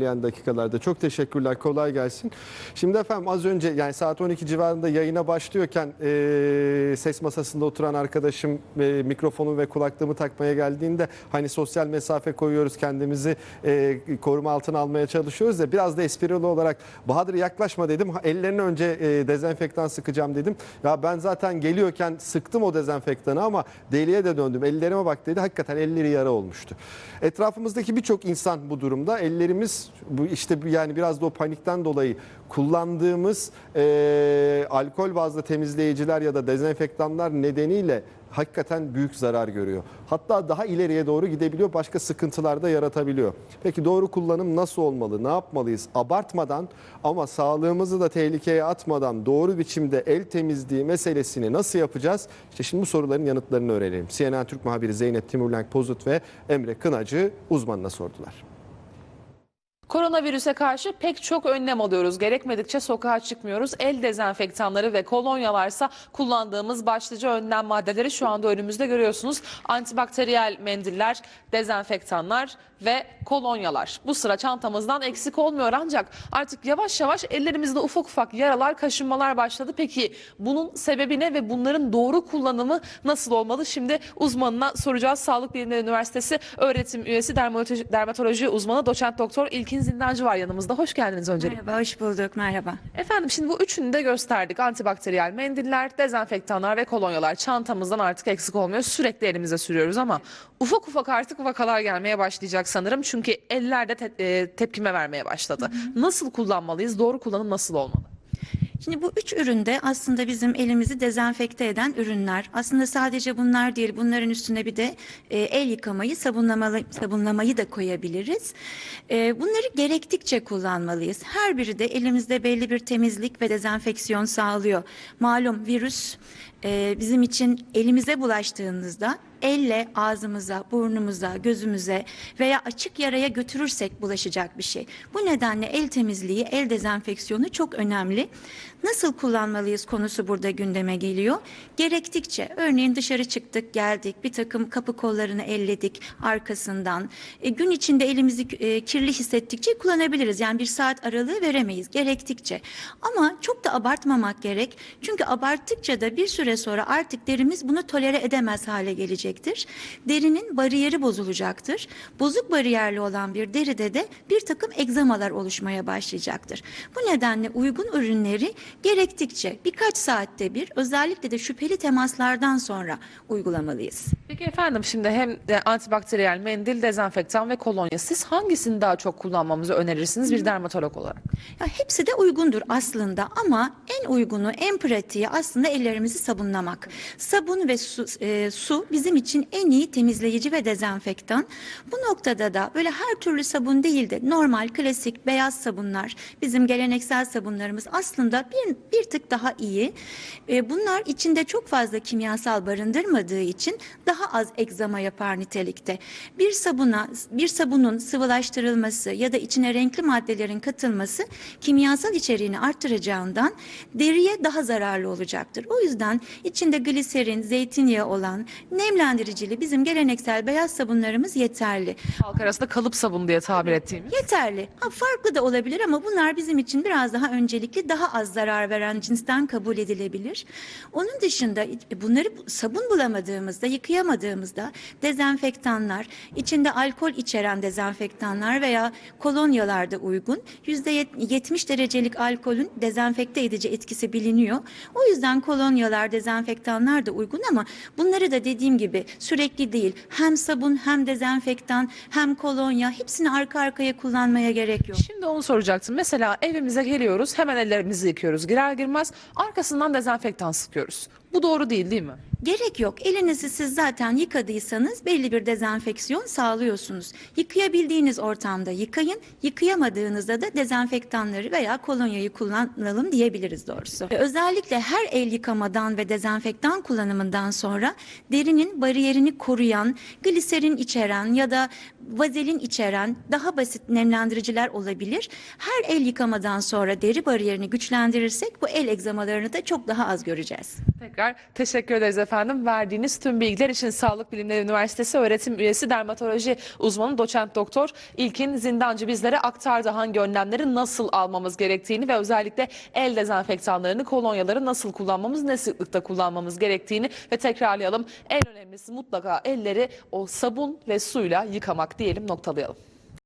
ilerleyen dakikalarda. Çok teşekkürler. Kolay gelsin. Şimdi efendim az önce yani saat 12 civarında yayına başlıyorken e, ses masasında oturan arkadaşım e, mikrofonu ve kulaklığımı takmaya geldiğinde hani sosyal mesafe koyuyoruz kendimizi e, koruma altına almaya çalışıyoruz ya biraz da esprili olarak Bahadır yaklaşma dedim. Ellerini önce e, dezenfektan sıkacağım dedim. Ya ben zaten geliyorken sıktım o dezenfektanı ama deliye de döndüm. Ellerime bak dedi. Hakikaten elleri yara olmuştu. Etrafımızdaki birçok insan bu durumda. Ellerimiz bu işte yani biraz da o panikten dolayı kullandığımız e, alkol bazlı temizleyiciler ya da dezenfektanlar nedeniyle hakikaten büyük zarar görüyor. Hatta daha ileriye doğru gidebiliyor, başka sıkıntılar da yaratabiliyor. Peki doğru kullanım nasıl olmalı? Ne yapmalıyız? Abartmadan ama sağlığımızı da tehlikeye atmadan doğru biçimde el temizliği meselesini nasıl yapacağız? İşte şimdi bu soruların yanıtlarını öğrenelim. CNN Türk muhabiri Zeynep Timurlenk Pozut ve Emre Kınacı uzmanına sordular. Koronavirüse karşı pek çok önlem alıyoruz. Gerekmedikçe sokağa çıkmıyoruz. El dezenfektanları ve kolonyalarsa kullandığımız başlıca önlem maddeleri şu anda önümüzde görüyorsunuz. Antibakteriyel mendiller, dezenfektanlar ve kolonyalar. Bu sıra çantamızdan eksik olmuyor ancak artık yavaş yavaş ellerimizde ufak ufak yaralar, kaşınmalar başladı. Peki bunun sebebi ne ve bunların doğru kullanımı nasıl olmalı? Şimdi uzmanına soracağız. Sağlık Bilimleri Üniversitesi öğretim üyesi dermatoloji, dermatoloji uzmanı doçent doktor İlkin Zindancı var yanımızda. Hoş geldiniz öncelikle. Merhaba, hoş bulduk. Merhaba. Efendim şimdi bu üçünü de gösterdik. Antibakteriyel mendiller, dezenfektanlar ve kolonyalar çantamızdan artık eksik olmuyor. Sürekli elimize sürüyoruz ama ufak ufak artık vakalar gelmeye başlayacak sanırım. Çünkü eller de te- e, tepkime vermeye başladı. Nasıl kullanmalıyız? Doğru kullanım nasıl olmalı? Şimdi bu üç üründe aslında bizim elimizi dezenfekte eden ürünler. Aslında sadece bunlar değil, bunların üstüne bir de e, el yıkamayı, sabunlamalı, sabunlamayı da koyabiliriz. E, bunları gerektikçe kullanmalıyız. Her biri de elimizde belli bir temizlik ve dezenfeksiyon sağlıyor. Malum virüs e, bizim için elimize bulaştığınızda elle ağzımıza, burnumuza, gözümüze veya açık yaraya götürürsek bulaşacak bir şey. Bu nedenle el temizliği, el dezenfeksiyonu çok önemli. Nasıl kullanmalıyız konusu burada gündeme geliyor. Gerektikçe örneğin dışarı çıktık, geldik, bir takım kapı kollarını elledik arkasından. E, gün içinde elimizi e, kirli hissettikçe kullanabiliriz. Yani bir saat aralığı veremeyiz gerektikçe. Ama çok da abartmamak gerek. Çünkü abarttıkça da bir süre sonra artık derimiz bunu tolere edemez hale gelecektir. Derinin bariyeri bozulacaktır. Bozuk bariyerli olan bir deride de bir takım egzamalar oluşmaya başlayacaktır. Bu nedenle uygun ürünleri gerektikçe birkaç saatte bir özellikle de şüpheli temaslardan sonra uygulamalıyız. Peki efendim şimdi hem de antibakteriyel mendil, dezenfektan ve kolonya. Siz hangisini daha çok kullanmamızı önerirsiniz bir dermatolog olarak? Ya hepsi de uygundur aslında ama en uygunu, en pratiği aslında ellerimizi sabunlamak. Sabun ve su, e, su bizim için en iyi temizleyici ve dezenfektan. Bu noktada da böyle her türlü sabun değil de normal, klasik, beyaz sabunlar, bizim geleneksel sabunlarımız aslında bir, bir tık daha iyi. E, bunlar içinde çok fazla kimyasal barındırmadığı için daha az egzama yapar nitelikte. Bir sabuna, bir sabunun sıvılaştırılması ya da içine renkli maddelerin katılması kimyasal içeriğini arttıracağından deriye daha zararlı olacaktır. O yüzden içinde gliserin, zeytinyağı olan nemlendiricili bizim geleneksel beyaz sabunlarımız yeterli. Halk arasında kalıp sabun diye tabir ettiğimiz. Yeterli. Ha, farklı da olabilir ama bunlar bizim için biraz daha öncelikli, daha az zarar veren cinsten kabul edilebilir. Onun dışında e, bunları sabun bulamadığımızda, yıkayamadığımızda dezenfektanlar, içinde alkol içeren dezenfektanlar veya kolonyalar da uygun. %70 derecelik alkolün dezenfekte edici etkisi biliniyor. O yüzden kolonyalar, dezenfektanlar da uygun ama bunları da dediğim gibi sürekli değil. Hem sabun hem dezenfektan hem kolonya hepsini arka arkaya kullanmaya gerek yok. Şimdi onu soracaktım. Mesela evimize geliyoruz, hemen ellerimizi yıkıyoruz. Girer girmez arkasından dezenfektan sıkıyoruz. Bu doğru değil değil mi? Gerek yok. Elinizi siz zaten yıkadıysanız belli bir dezenfeksiyon sağlıyorsunuz. Yıkayabildiğiniz ortamda yıkayın. Yıkayamadığınızda da dezenfektanları veya kolonyayı kullanalım diyebiliriz doğrusu. Ve Özellikle her el yıkamadan ve dezenfektan kullanımından sonra derinin bariyerini koruyan, gliserin içeren ya da vazelin içeren daha basit nemlendiriciler olabilir. Her el yıkamadan sonra deri bariyerini güçlendirirsek bu el egzamalarını da çok daha az göreceğiz. Tekrar teşekkür ederiz efendim. Verdiğiniz tüm bilgiler için Sağlık Bilimleri Üniversitesi öğretim üyesi dermatoloji uzmanı doçent doktor İlkin Zindancı bizlere aktardı hangi önlemleri nasıl almamız gerektiğini ve özellikle el dezenfektanlarını, kolonyaları nasıl kullanmamız, ne sıklıkta kullanmamız gerektiğini ve tekrarlayalım. En önemlisi mutlaka elleri o sabun ve suyla yıkamak diyelim noktalayalım.